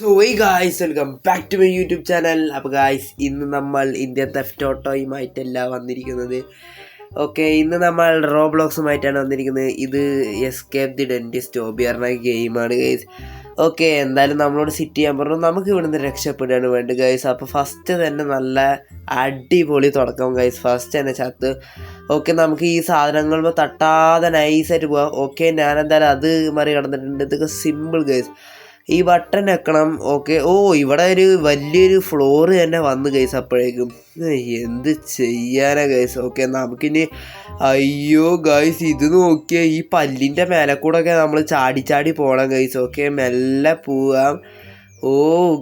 So ഈ guys welcome back to my YouTube channel അപ്പോൾ guys ഇന്ന് നമ്മൾ ഇന്ത്യൻ തെഫ്റ്റ് ഓട്ടോയുമായിട്ടല്ല വന്നിരിക്കുന്നത്. ഓക്കെ ഇന്ന് നമ്മൾ റോബ്ലോക്സുമായിട്ടാണ് വന്നിരിക്കുന്നത്. ഇത് എസ്കേപ്പ് ദി ഡെന്റിസ്റ്റ് ഓബി പറഞ്ഞ ഗെയിമാണ് ഗൈസ് ഓക്കെ എന്തായാലും നമ്മളോട് സിറ്റ് ചെയ്യാൻ പറഞ്ഞു. നമുക്ക് ഇവിടുന്ന് രക്ഷപ്പെടുകയാണ് വേണ്ടത് ഗൈസ് അപ്പോൾ ഫസ്റ്റ് തന്നെ നല്ല അടിപൊളി തുടക്കം ഗൈസ് ഫസ്റ്റ് തന്നെ ചത്ത്. ഓക്കെ നമുക്ക് ഈ സാധനങ്ങൾ തട്ടാതെ നൈസായിട്ട് പോവാം. ഓക്കെ ഞാനെന്തായാലും അത് മറികടന്നിട്ടുണ്ട്. ഇതൊക്കെ സിമ്പിൾ ഗൈസ് ഈ ബട്ടൺ വെക്കണം. ഓക്കെ ഓ ഇവിടെ ഒരു വലിയൊരു ഫ്ലോർ തന്നെ വന്നു കേസ് അപ്പോഴേക്കും. എന്ത് ചെയ്യാനാ കേസ് ഓക്കെ നമുക്കിനി അയ്യോ ഗൈസ് ഇത് നോക്കിയ ഈ പല്ലിന്റെ മേലെ കൂടെ ഒക്കെ നമ്മൾ ചാടി ചാടി പോകണം ഗൈസ് ഓക്കെ മെല്ലെ പോവാം. ഓ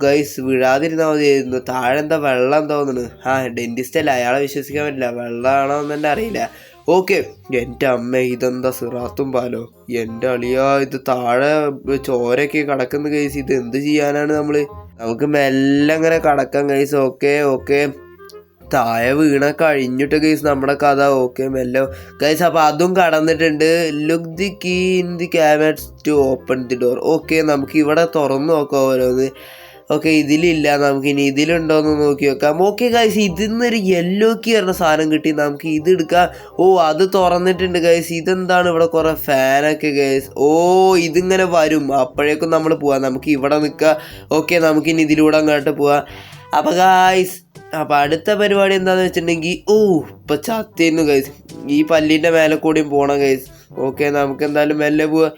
ഗൈസ് വിഴാതിരുന്നാൽ മതിയായിരുന്നു താഴെ വെള്ളം തോന്നുന്നു ആ ഡെന്റിസ്റ്റ് അല്ല? അയാളെ വിശ്വസിക്കാൻ പറ്റില്ല. വെള്ളമാണോ എന്ന് അറിയില്ല. ഓക്കെ എന്റെ അമ്മ ഇതെന്താ സിറാത്തും പാലോ? എന്റെ അളിയ ഇത് താഴെ ചോരയൊക്കെ കടക്കുന്ന കേസ് ഇത് എന്ത് ചെയ്യാനാണ് നമ്മൾ നമുക്ക് മെല്ലെ അങ്ങനെ കടക്കാൻ കേസ് ഓക്കെ ഓക്കെ. താഴെ വീണ കഴിഞ്ഞിട്ട് കേസ് നമ്മുടെ കഥ ഓക്കെ മെല്ലെ. കേസ് അപ്പോൾ അതും കടന്നിട്ടുണ്ട്. Look the key in the cabinets to open the door okay നമുക്ക് ഇവിടെ തുറന്നു നോക്കാം ഓരോന്ന്. ഓക്കെ ഇതിലില്ല നമുക്ക് ഇനി ഇതിലുണ്ടോയെന്ന് നോക്കി നോക്കാം ഓക്കെ ഗൈസ് ഇതിന്നൊരു യെല്ലോ കീ പറഞ്ഞ സാധനം കിട്ടി. നമുക്ക് ഇത് എടുക്കാം. ഓ അത് തുറന്നിട്ടുണ്ട് ഗൈസ് ഇതെന്താണ് ഇവിടെ കുറേ ഫാനൊക്കെ ഗൈസ് ഓ ഇതിങ്ങനെ വരും. അപ്പോഴേക്കും നമ്മൾ പോവാം. നമുക്ക് ഇവിടെ നിൽക്കുക ഓക്കെ നമുക്കിനി ഇതിലൂടെ അങ്ങോട്ട് പോവാം. അപ്പോൾ ഗായ്സ് അപ്പോൾ അടുത്ത പരിപാടി എന്താണെന്ന് വെച്ചിട്ടുണ്ടെങ്കിൽ ഓ ഇപ്പം ചത്തിരുന്നു ഗൈസ് ഈ പല്ലിന്റെ മേലെ കൂടിയും പോകണം ഗൈസ് ഓക്കെ നമുക്ക് എന്തായാലും മെല്ലെ പോവാ.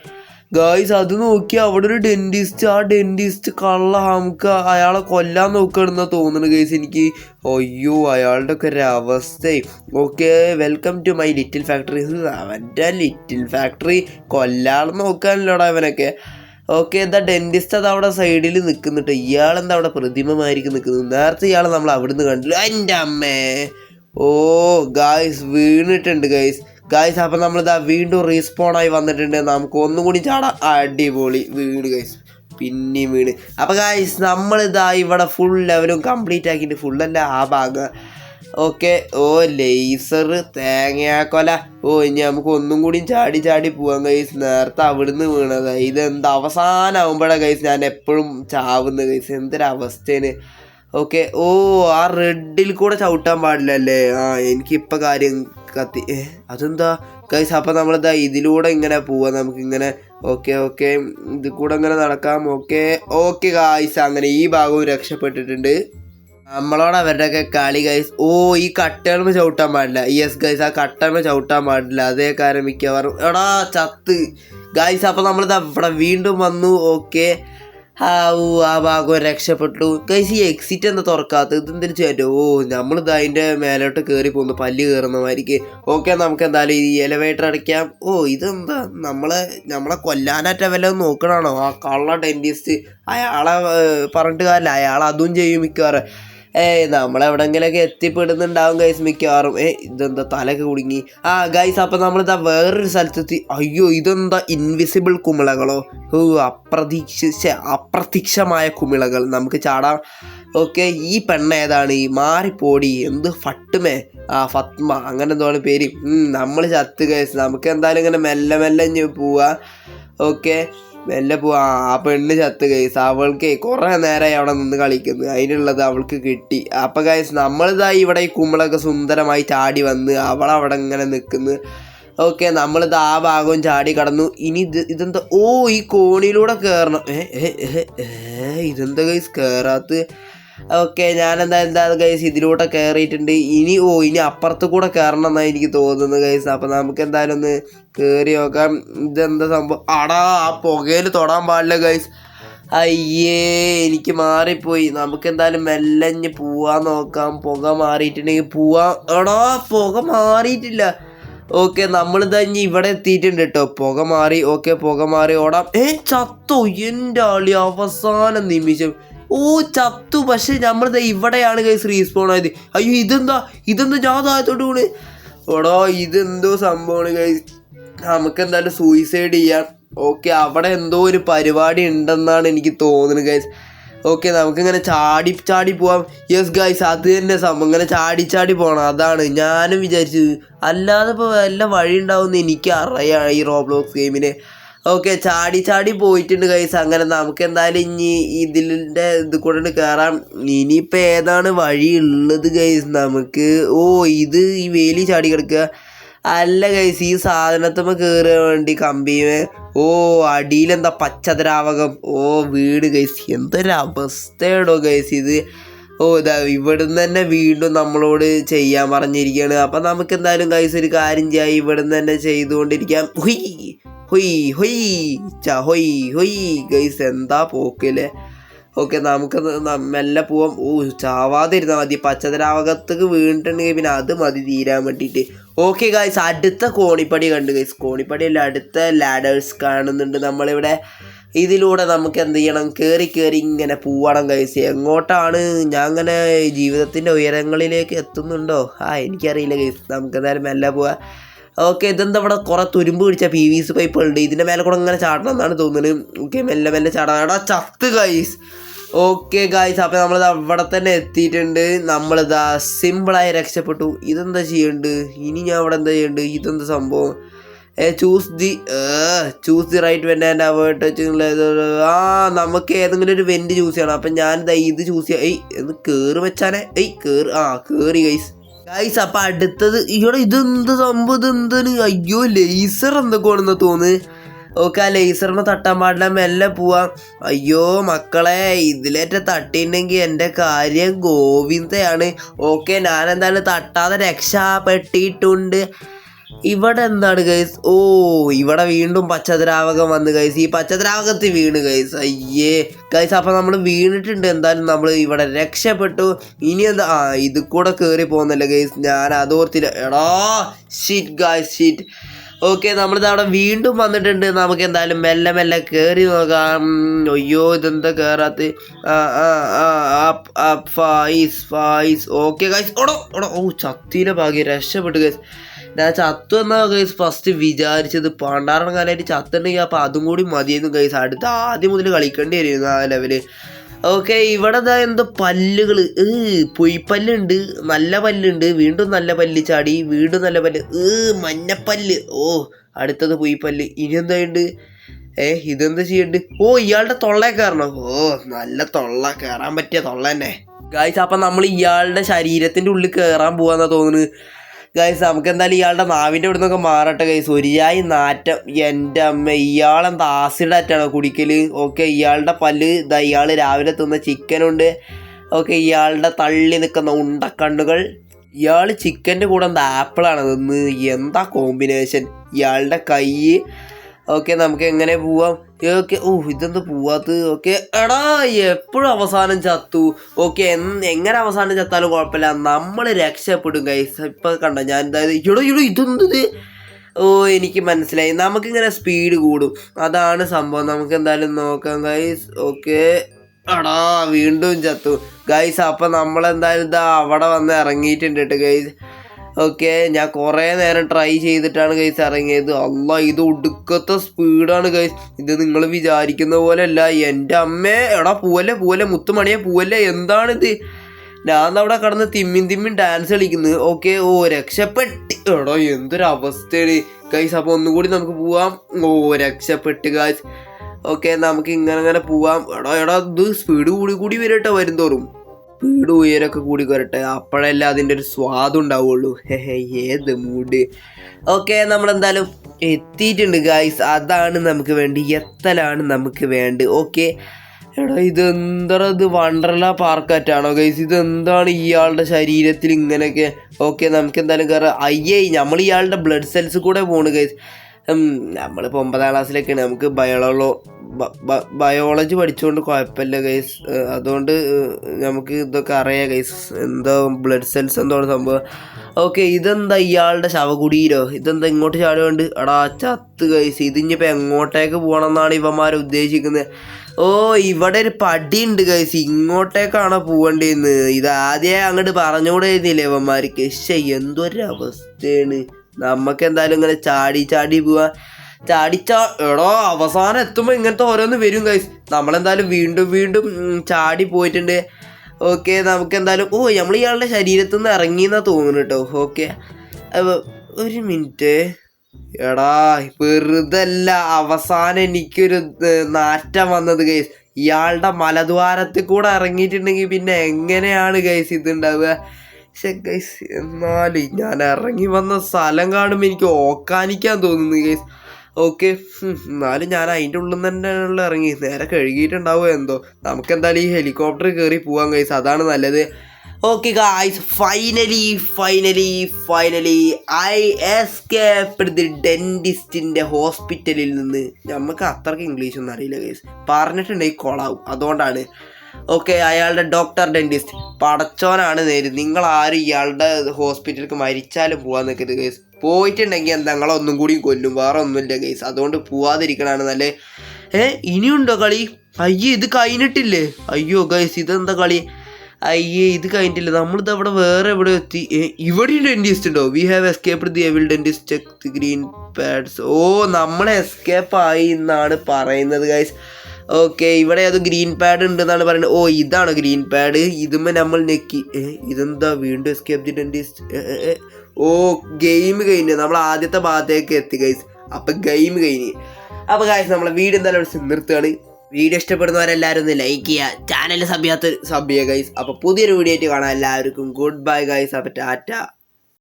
ഗായ്സ് അത് നോക്കി അവിടെ ഒരു ഡെന്റിസ്റ്റ് ആ ഡെന്റിസ്റ്റ് കള്ള നമുക്ക് അയാളെ കൊല്ലാൻ നോക്കുകയാണെന്നാ തോന്നുന്നു ഗൈസ് എനിക്ക്. അയ്യോ അയാളുടെ ഒക്കെ ഒരു അവസ്ഥ okay welcome to my little factory അവന്റെ ലിറ്റിൽ ഫാക്ടറി കൊല്ലാളെ നോക്കാനല്ലോടാ അവനൊക്കെ ഓക്കെ എന്താ ഡെന്റിസ്റ്റ് അത് അവിടെ സൈഡിൽ നിൽക്കുന്നുണ്ട് ഇയാളെന്താ അവിടെ പ്രതിമമായിരിക്കും നിൽക്കുന്നത് നേരത്തെ ഇയാൾ നമ്മൾ അവിടുന്ന് കണ്ടില്ല. എന്റെ അമ്മേ. ഓ ഗായ്സ് വീണിട്ടുണ്ട് ഗായ്സ് അപ്പം നമ്മളിതാ വീണ്ടും റീസ്പോൺ ആയി വന്നിട്ടുണ്ട്. നമുക്ക് ഒന്നും കൂടി ചാടാം. അടിപൊളി വീട് ഗൈസ് പിന്നെയും വീട്. അപ്പം ഗായ്സ് നമ്മളിതാ ഇവിടെ ഫുൾ ലെവലും കംപ്ലീറ്റ് ആക്കിയിട്ട് ഫുള്ളല്ല ആ ഭാഗം. ഓക്കെ ഓ ലേസർ തേങ്ങയാക്കൊല ഓ ഇനി നമുക്ക് ഒന്നും കൂടി ചാടി ചാടി പോവാൻ ഗൈസ് നേരത്തെ അവിടുന്ന് വീണത്. ഇതെന്ത്? അവസാനമാകുമ്പോഴാണ് ഗൈസ് ഞാൻ എപ്പോഴും ചാവുന്നത് ഗൈസ് എന്തൊരവസ്ഥയാണ് ഓക്കെ ഓ ആ റെഡിൽ കൂടെ ചവിട്ടാൻ പാടില്ല അല്ലേ ആ എനിക്കിപ്പോൾ കാര്യം കത്തി അതെന്താ? കൈസ് അപ്പം നമ്മളിതാ ഇതിലൂടെ ഇങ്ങനെ പോവാം. നമുക്കിങ്ങനെ ഓക്കെ ഓക്കെ ഇത് കൂടെ ഇങ്ങനെ നടക്കാം. ഓക്കെ ഓക്കെ കായ്സ് അങ്ങനെ ഈ ഭാഗവും രക്ഷപ്പെട്ടിട്ടുണ്ട്. നമ്മളോട് അവരുടെയൊക്കെ കളി ഗൈസ് ഓ ഈ കട്ടകളും ചവിട്ടാൻ പാടില്ല. യെസ് ഗൈസ് ആ കട്ടേൾമ ചവിട്ടാൻ പാടില്ല. അതേ കാര്യം മിക്കവാറും എടാ ചത്ത്. ഗൈസ് അപ്പോൾ നമ്മളിതാ ഇവിടെ വീണ്ടും വന്നു. ഓക്കെ ഓ ആ ഭാഗം രക്ഷപ്പെട്ടു. കൈസ് ഈ എക്സിറ്റ് എന്താ തുറക്കാത്ത ഇതെന്തിനു ചെയ്യാറ്റോ ഓ നമ്മളിത് അതിന്റെ മേലോട്ട് കയറി പോകുന്നു. പല്ല് കയറുന്ന മാതിരിക്ക്. ഓക്കെ നമുക്ക് എന്തായാലും ഈ എലവേറ്റർ അടയ്ക്കാം. ഓ ഇതെന്താ? നമ്മളെ നമ്മളെ കൊല്ലാനാറ്റ വല്ല നോക്കണാണോ? ആ കള്ള ഡെന്റിസ്റ്റ് അയാളെ പറഞ്ഞിട്ട് കാര്യമില്ല. അയാൾ അതും ചെയ്യും മിക്കവാറും. ഏയ് നമ്മളെവിടെങ്കിലൊക്കെ എത്തിപ്പെടുന്നുണ്ടാവും ഗൈസ് മിക്കവാറും. ഏ ഇതെന്താ തലയൊക്കെ കുടുങ്ങി. ആ ഗൈസ് അപ്പം നമ്മളിതാ വേറൊരു സ്ഥലത്തെത്തി. അയ്യോ ഇതെന്താ ഇൻവിസിബിൾ കുമിളകളോ? ഓ അപ്രതീക്ഷിച്ച അപ്രത്യക്ഷമായ കുമിളകൾ. നമുക്ക് ചാടാം. ഓക്കെ ഈ പെണ്ണ ഏതാണ്? ഈ മാറിപ്പോടി. എന്ത് ഫട്ടുമേ? ആ ഫത്മ. അങ്ങനെ എന്തോണ് പേര്. നമ്മൾ ചത്ത് ഗൈസ് നമുക്ക് എന്തായാലും ഇങ്ങനെ മെല്ലെ മെല്ലെ പോവാ. ഓക്കെ. മെല്ലെ പോവാ. ആ പെണ്ണ് ചത്ത് ഗൈസ് അവൾക്ക് കുറേ നേരമായി അവിടെ നിന്ന് കളിക്കുന്നു. അതിനുള്ളത് അവൾക്ക് കിട്ടി. അപ്പം ഗൈസ് നമ്മളിതാ ഇവിടെ ഈ കുമ്പളൊക്കെ സുന്ദരമായി ചാടി വന്ന് അവളവിടെ ഇങ്ങനെ നിൽക്കുന്നു ഓക്കെ നമ്മളിത് ആ ഭാഗവും ചാടി കടന്നു. ഇനി ഇത് ഇതെന്താ? ഓ ഈ കോണിലൂടെ കയറണം ഏ ഏ ഏ, ഇതെന്താ ഗൈസ് കയറാത്ത ഓക്കെ ഞാൻ എന്താ എന്താ ഗൈസ് ഇതിലൂടെ കയറിയിട്ടുണ്ട് ഇനി ഓ ഇനി അപ്പുറത്ത് കൂടെ കയറണം എന്നാണ് എനിക്ക് തോന്നുന്നത് ഗൈസ് അപ്പം നമുക്ക് എന്തായാലും ഒന്ന് കയറി നോക്കാം. ഇതെന്താ സംഭവം? അടാ ആ പുകയിൽ തൊടാൻ പാടില്ല ഗൈസ് അയ്യേ എനിക്ക് മാറിപ്പോയി. നമുക്ക് എന്തായാലും മെല്ലഞ്ഞ് പോവാൻ നോക്കാം. പുക മാറിയിട്ടുണ്ടെങ്കിൽ പോവാ എടാ പുക മാറിയിട്ടില്ല. ഓക്കെ നമ്മൾ തന്നെ ഇവിടെ എത്തിയിട്ടുണ്ട് കേട്ടോ പുക മാറി ഓക്കെ പുക മാറി ഓടാം. ഏ ചത്തോ? എന്റെ ആളി അവസാന നിമിഷം. ഓ ചത്തു. പക്ഷെ നമ്മളിത് ഇവിടെയാണ് കൈസ് റീസ്പോൺ ആയത്. അയ്യോ ഇതെന്താ? ഇതെന്താ ഞാൻ താഴത്തോട്ട് കൂടെ എടോ ഇതെന്തോ സംഭവമാണ് കൈസ് നമുക്ക് എന്തായാലും സൂയിസൈഡ് ചെയ്യാം. ഓക്കെ അവിടെ എന്തോ ഒരു പരിപാടി ഉണ്ടെന്നാണ് എനിക്ക് തോന്നുന്നത് ഗൈസ് ഓക്കെ നമുക്കിങ്ങനെ ചാടി ചാടി പോവാം. യെസ് ഗൈസ് അത് തന്നെ സംഭവം. ഇങ്ങനെ ചാടി ചാടി പോകണം അതാണ് ഞാനും വിചാരിച്ചത്. അല്ലാതെ ഇപ്പോൾ വല്ല വഴി ഉണ്ടാവുമെന്ന് എനിക്ക് അറിയാം ഈ റോബ്ലോക്സ് ഗെയിമിന് ഓക്കെ ചാടി ചാടി പോയിട്ടുണ്ട് കൈസ് അങ്ങനെ നമുക്ക് എന്തായാലും ഇനി ഇതിന്റെ ഇത് കൂടെ കയറാം ഇനിയിപ്പോൾ ഏതാണ് വഴി ഉള്ളത് കൈസ് നമുക്ക് ഓ ഇത് ഈ വേലി ചാടി കിടക്കുക. അല്ല കൈസ് ഈ സാധനത്തുമ്മ കയറാൻ വേണ്ടി കമ്പിയുമേ ഓ അടിയിലെന്താ പച്ചദ്രാവകം? ഓ വീട് കൈസ് എന്തൊരു അവസ്ഥയാണോ കൈസ് ഇത്. ഓ ഇതാ ഇവിടുന്ന് തന്നെ വീണ്ടും നമ്മളോട് ചെയ്യാൻ പറഞ്ഞിരിക്കുകയാണ്. അപ്പം നമുക്ക് എന്തായാലും കൈസ് ഒരു കാര്യം ചെയ്യാം. ഇവിടുന്ന് തന്നെ ചെയ്തുകൊണ്ടിരിക്കാം. ഹുയ്! ഹുയ് ഹുയ് ച ഹൊയ് ഹുയ് ഗൈസ് എന്താ പോക്കില്ലേ ഓക്കെ നമുക്ക് മെല്ലെ പോവാം. ഓ ചാവാതിരുന്നാൽ മതി. പച്ചതരാവകത്തേക്ക് വീണിട്ടുണ്ടെങ്കിൽ പിന്നെ അത് മതി തീരാൻ വേണ്ടിയിട്ട് ഓക്കെ ഗൈസ് അടുത്ത കോണിപ്പടി കണ്ട് ഗൈസ്. കോണിപ്പടിയല്ല അടുത്ത ലാഡേഴ്സ് കാണുന്നുണ്ട് നമ്മളിവിടെ. ഇതിലൂടെ നമുക്ക് എന്ത് ചെയ്യണം? കയറി കയറി ഇങ്ങനെ പോവണം ഗൈസ്. എങ്ങോട്ടാണ്? ഞാൻ അങ്ങനെ ജീവിതത്തിന്റെ ഉയരങ്ങളിലേക്ക് എത്തുന്നുണ്ടോ? ആ എനിക്കറിയില്ല ഗൈസ്. നമുക്ക് എന്തായാലും മെല്ലെ പോവാം. ഓക്കെ ഇതെന്താ ഇവിടെ കുറെ തുരുമ്പ് പിടിച്ച പി വി സി പൈപ്പ് ഉണ്ട് ഇതിന്റെ മേലെ കൂടെ ഇങ്ങനെ ചാടണം എന്നാണ് തോന്നുന്നത് ഓക്കെ മെല്ലെ മെല്ലെ ചാടാം. എടാ ചത്ത് ഗൈസ് ഓക്കെ ഗൈസ് അപ്പോൾ നമ്മൾ അവിടെ തന്നെ എത്തിയിട്ടുണ്ട്. നമ്മളിതാ സിമ്പിളായി രക്ഷപ്പെട്ടു. ഇതെന്താ ചെയ്യണ്ട്? ഇനി ഞാൻ അവിടെ എന്താ ചെയ്യണ്ട്? ഇതെന്താ സംഭവം? ഏ choose the choose the right vent and avoid ആ നമുക്ക് ഏതെങ്കിലും ഒരു വെന്റ് ചൂസ് ചെയ്യണം. അപ്പം ഞാൻ ഇത് ചൂസ് ചെയ്യാം. ഏയ് എന്ന് കയറി വെച്ചാനേ. ഏയ് കയറി ആ കയറി ഗൈസ് ഗൈസ് അപ്പൊ അടുത്തത് ഇവിടെ ഇതെന്ത് സംഭവം? ഇതെന്താണ് അയ്യോ ലേസർ എന്തൊക്കെയാണെന്ന് തോന്നുന്നു. ഓക്കെ ആ ലേസറിന് തട്ടാൻ പാടില്ല. മെല്ലെ പോവാം. അയ്യോ മക്കളെ ഇതിലേറ്റ തട്ടിയിട്ടുണ്ടെങ്കിൽ എന്റെ കാര്യം ഗോവിന്ദയാണ്. ഓക്കെ ഞാൻ എന്തായാലും തട്ടാതെ രക്ഷപ്പെട്ടിട്ടുണ്ട്. ഇവിടെ എന്താണ് ഗൈസ് ഓ ഇവിടെ വീണ്ടും പച്ചദ്രാവകം വന്ന് ഗൈസ് ഈ പച്ചദ്രാവകത്തിൽ വീണ് ഗൈസ് അയ്യേ. ഗൈസ് അപ്പം നമ്മൾ വീണിട്ടുണ്ട്. എന്തായാലും നമ്മൾ ഇവിടെ രക്ഷപ്പെട്ടു. ഇനി എന്താ? ആ ഇത് കൂടെ കയറി പോകുന്നല്ലേ ഗൈസ് ഞാൻ അതോർത്തില്ല എടാ ഷീറ്റ് ഗൈസ് ഷീറ്റ് ഓക്കെ നമ്മളിത് അവിടെ വീണ്ടും വന്നിട്ടുണ്ട്. നമുക്ക് എന്തായാലും മെല്ലെ മെല്ലെ കയറി നോക്കാം. അയ്യോ ഇതെന്താ കയറാത്ത ഫായിസ് ഫായിസ് ഓക്കെ ഗൈസ് ഓടോ ഓടോ. ഓ ചത്തിയിലെ ഭാഗ്യം. രക്ഷപ്പെട്ടു ഗൈസ് ഞാൻ ചത്തു എന്നാ ഗൈസ് ഫസ്റ്റ് വിചാരിച്ചത് പണ്ടാറണ കാലമായിട്ട് ചത്തുണ്ടെങ്കിൽ അപ്പം അതും കൂടി മതിയെന്ന് ഗൈസ് അടുത്ത ആദ്യം മുതൽ കളിക്കേണ്ടി വരുന്നു ആ ലെവൽ ഓക്കെ ഇവിടെ എന്താ എന്തോ പല്ലുകൾ ഏ പൊയ്പല്ലുണ്ട് നല്ല പല്ലുണ്ട്. വീണ്ടും നല്ല പല്ല് ചാടി. വീണ്ടും നല്ല പല്ല്. ഏ മഞ്ഞപ്പല്ല്. ഓ അടുത്തത് പൊയ്പല്ല് ഇനി എന്തായുണ്ട് ഏ ഇതെന്താ ചെയ്യണ്ട്? ഓ ഇയാളുടെ തൊള്ളേ കയറണം ഓ നല്ല തൊള്ള. കയറാൻ പറ്റിയ തൊള്ള തന്നെ. ഗായ്സ് അപ്പം നമ്മൾ ഇയാളുടെ ശരീരത്തിന്റെ ഉള്ളിൽ കയറാൻ പോകാന്നാ തോന്നുന്നത് ഗൈസ് നമുക്ക് എന്തായാലും ഇയാളുടെ നാവിന്റെ ഇവിടെ നിന്നൊക്കെ മാറട്ടെ ഗൈസ് ഒരിയായി നാറ്റം. എന്റെ അമ്മ ഇയാളെന്താ ആസിഡ് ആറ്റാണോ കുടിക്കൽ ഓക്കെ ഇയാളുടെ പല്ല് ഇതാ ഇയാൾ രാവിലെ തിന്ന ചിക്കനുണ്ട് ഓക്കെ ഇയാളുടെ തള്ളി നിൽക്കുന്ന ഉണ്ടക്കണ്ണുകൾ. ഇയാൾ ചിക്കന്റെ കൂടെ എന്താ ആപ്പിളാണ് നിന്ന് എന്താ കോമ്പിനേഷൻ ഇയാളുടെ കൈ. ഓക്കെ നമുക്ക് എങ്ങനെ പോവാം? ഓക്കെ ഓ ഇതെന്താ പോവാത്ത? ഓക്കെ. എടാ എപ്പോഴും അവസാനം ചത്തു. ഓക്കെ എങ്ങനെ അവസാനം ചത്താലും കുഴപ്പമില്ല. നമ്മൾ രക്ഷപ്പെടും ഗൈസ് ഇപ്പൊ കണ്ട ഞാൻ എന്തായത്? ഇടോ ഇടോ ഇതെന്തത്? ഓ എനിക്ക് മനസ്സിലായി. നമുക്കിങ്ങനെ സ്പീഡ് കൂടും. അതാണ് സംഭവം. നമുക്ക് എന്തായാലും നോക്കാം ഗൈസ് ഓക്കെ. അടാ വീണ്ടും ചത്തു. ഗൈസ് അപ്പം നമ്മളെന്തായാലും ഇതാ അവിടെ വന്ന് ഇറങ്ങിയിട്ടുണ്ട് കേട്ടോ ഗൈസ് ഓക്കെ ഞാൻ കുറേ നേരം ട്രൈ ചെയ്തിട്ടാണ് ഗൈസ് ഇറങ്ങിയത്. അല്ല ഇത് ഒടുക്കത്തെ സ്പീഡാണ് ഗൈസ് ഇത് നിങ്ങൾ വിചാരിക്കുന്ന പോലെ അല്ല എന്റെ അമ്മേ എടാ പൂവല്ലേ പൂവല്ലേ മുത്തുമണിയെ പൂവല്ലേ എന്താണിത്? ഞാൻ അവിടെ കടന്ന് തിമ്മിൻ തിമ്മിൻ ഡാൻസ് കളിക്കുന്നത് ഓക്കെ ഓ രക്ഷപ്പെട്ട്. എടോ എന്തൊരു അവസ്ഥയാണ് ഗൈസ് അപ്പോൾ ഒന്നുകൂടി നമുക്ക് പോവാം. ഓ രക്ഷപ്പെട്ട് ഗൈസ് ഓക്കെ നമുക്ക് ഇങ്ങനെ അങ്ങനെ പോവാം. എടാ എടാ ഇത് സ്പീഡ് കൂടി കൂടി വരട്ടെ വരും തോറും സ്പീഡ് ഉയരൊക്കെ കൂടി വരട്ടെ അപ്പോഴല്ല അതിന്റെ ഒരു സ്വാദം ഉണ്ടാവുള്ളൂ. ഏത് മൂഡ്. ഓക്കെ നമ്മളെന്തായാലും എത്തിയിട്ടുണ്ട് ഗായ്സ് അതാണ് നമുക്ക് വേണ്ടി എത്തലാണ് നമുക്ക് വേണ്ട. ഓക്കെ. എടാ ഇത് എന്താ ഇത് വണ്ടർല പാർക്കാറ്റാണോ ഗൈസ് ഇതെന്താണ് ഇയാളുടെ ശരീരത്തിൽ ഇങ്ങനെയൊക്കെ? ഓക്കെ നമുക്ക് എന്തായാലും കയറാം അയ്യേ നമ്മൾ ഇയാളുടെ ബ്ലഡ് സെൽസ് കൂടെ പോണ് ഗൈസ് നമ്മളിപ്പോൾ ഒമ്പതാം ക്ലാസ്സിലൊക്കെയാണ് നമുക്ക് ബയോളോ ബയോളജി പഠിച്ചുകൊണ്ട് കുഴപ്പമില്ല ഗൈസ് അതുകൊണ്ട് നമുക്ക് ഇതൊക്കെ അറിയാം ഗൈസ് എന്തോ ബ്ലഡ് സെൽസ് എന്തോ സംഭവം. ഓക്കെ ഇതെന്താ ഇയാളുടെ ശവകുടീരോ? ഇതെന്താ ഇങ്ങോട്ട് ചാടുകൊണ്ട് എടാ ചത്ത് ഗൈസ് ഇതിഞ്ഞിപ്പോൾ എങ്ങോട്ടേക്ക് പോകണമെന്നാണ് ഇവന്മാർ ഉദ്ദേശിക്കുന്നത് ഓ ഇവിടെ ഒരു പടി ഉണ്ട് ഗൈസ് ഇങ്ങോട്ടേക്കാണോ പോകേണ്ടിയെന്ന് ഇത് ആദ്യമേ അങ്ങോട്ട് പറഞ്ഞുകൂടെ ഇരുന്നില്ലേ ഇവന്മാർക്ക്? ശേ എന്തൊരു അവസ്ഥയാണ് നമുക്ക് എന്തായാലും ഇങ്ങനെ ചാടി ചാടി പോവാ. ചാടിച്ചാ എടോ അവസാനം എത്തുമ്പോൾ ഇങ്ങനത്തെ ഓരോന്ന് വരും ഗൈസ് നമ്മളെന്തായാലും വീണ്ടും വീണ്ടും ചാടി പോയിട്ടുണ്ട്. ഓക്കെ നമുക്ക് എന്തായാലും ഓ നമ്മൾ ഇയാളുടെ ശരീരത്തിൽ നിന്ന് ഇറങ്ങിയെന്നാ തോന്നുന്നു കേട്ടോ ഓക്കെ ഒരു മിനിറ്റ്. എടാ വെറുതല്ല അവസാനം എനിക്കൊരു നാറ്റം വന്നത് ഗൈസ് ഇയാളുടെ മലദ്വാരത്തിൽ കൂടെ ഇറങ്ങിയിട്ടുണ്ടെങ്കിൽ പിന്നെ എങ്ങനെയാണ് ഗൈസ് ഇതുണ്ടാവുക? പക്ഷെ ഗൈസ് എന്നാലും ഞാൻ ഇറങ്ങി വന്ന സ്ഥലം കാണുമ്പോൾ എനിക്ക് ഓക്കാനിക്കാൻ തോന്നുന്നു ഗൈസ് ഓക്കെ എന്നാലും ഞാൻ അതിന്റെ ഉള്ളിൽ നിന്ന് തന്നെയാണല്ലോ ഇറങ്ങി. നേരെ കഴുകിയിട്ടുണ്ടാവുമോ എന്തോ? നമുക്ക് എന്തായാലും ഈ ഹെലികോപ്റ്റർ കയറി പോവാൻ കഴിയും അതാണ് നല്ലത്. Okay guys finally finally finally I escaped the ഡെന്റിസ്റ്റിന്റെ ഹോസ്പിറ്റലിൽ നിന്ന് നമുക്ക് അത്രയ്ക്ക് ഇംഗ്ലീഷ് ഒന്നും അറിയില്ല ഗൈസ് പറഞ്ഞിട്ടുണ്ടെങ്കിൽ കൊളാവും. അതുകൊണ്ടാണ്. ഓക്കെ അയാളുടെ ഡോക്ടർ ഡെന്റിസ്റ്റ് പടച്ചോനാണ് നേര്. നിങ്ങൾ ആരും ഇയാളുടെ ഹോസ്പിറ്റലിലേക്ക് മരിച്ചാലും പോകാൻ നിൽക്കരുത് ഗൈസ് പോയിട്ടുണ്ടെങ്കിൽ എന്താ കൂടി കൊല്ലും വേറെ ഒന്നുമില്ല ഗൈസ് അതുകൊണ്ട് പോവാതിരിക്കണാണ് നല്ല ഏ ഇനിയുണ്ടോ കളി? അയ്യേ ഇത് കഴിഞ്ഞിട്ടില്ലേ? അയ്യോ ഗൈസ് ഇതെന്താ കളി? അയ്യേ ഇത് കഴിഞ്ഞിട്ടില്ല. നമ്മളിത് അവിടെ വേറെ എവിടെ എത്തി? ഇവിടെ ഇവിടെയും ഡെന്റിസ്റ്റ് ഉണ്ടോ? We have escaped the evil dentist check the green pads oh നമ്മൾ എസ്കേപ്പ് ആയി എന്നാണ് പറയുന്നത് ഗൈസ് ഓക്കെ ഇവിടെ അത് ഗ്രീൻ പാഡ് ഉണ്ട് എന്നാണ് പറയുന്നത്. ഓ ഇതാണ് ഗ്രീൻ പാഡ് ഇതുമ്മ നമ്മൾ നെക്കി ഇതെന്താ വീണ്ടും escape the dentist oh game കഴിഞ്ഞ് നമ്മൾ ആദ്യത്തെ ഭാഗത്തേക്ക് എത്തി ഗൈസ് അപ്പൊ ഗെയിം കഴിഞ്ഞ്. അപ്പോൾ ഗൈസ് നമ്മളെ വീഡിയോ എന്തായാലും ഇവിടെ നിർത്തുകയാണ്. വീഡിയോ ഇഷ്ടപ്പെടുന്നവരെല്ലാവരും ഒന്ന് ലൈക്ക് ചെയ്യുക. ചാനൽ സബ് ചെയ്യാത്ത സബ് ചെയ്യുക ഗൈസ് അപ്പോൾ പുതിയൊരു വീഡിയോ ആയിട്ട് കാണാം. എല്ലാവർക്കും ഗുഡ് ബൈ ഗൈസ് അപ്പൊ ടാറ്റ.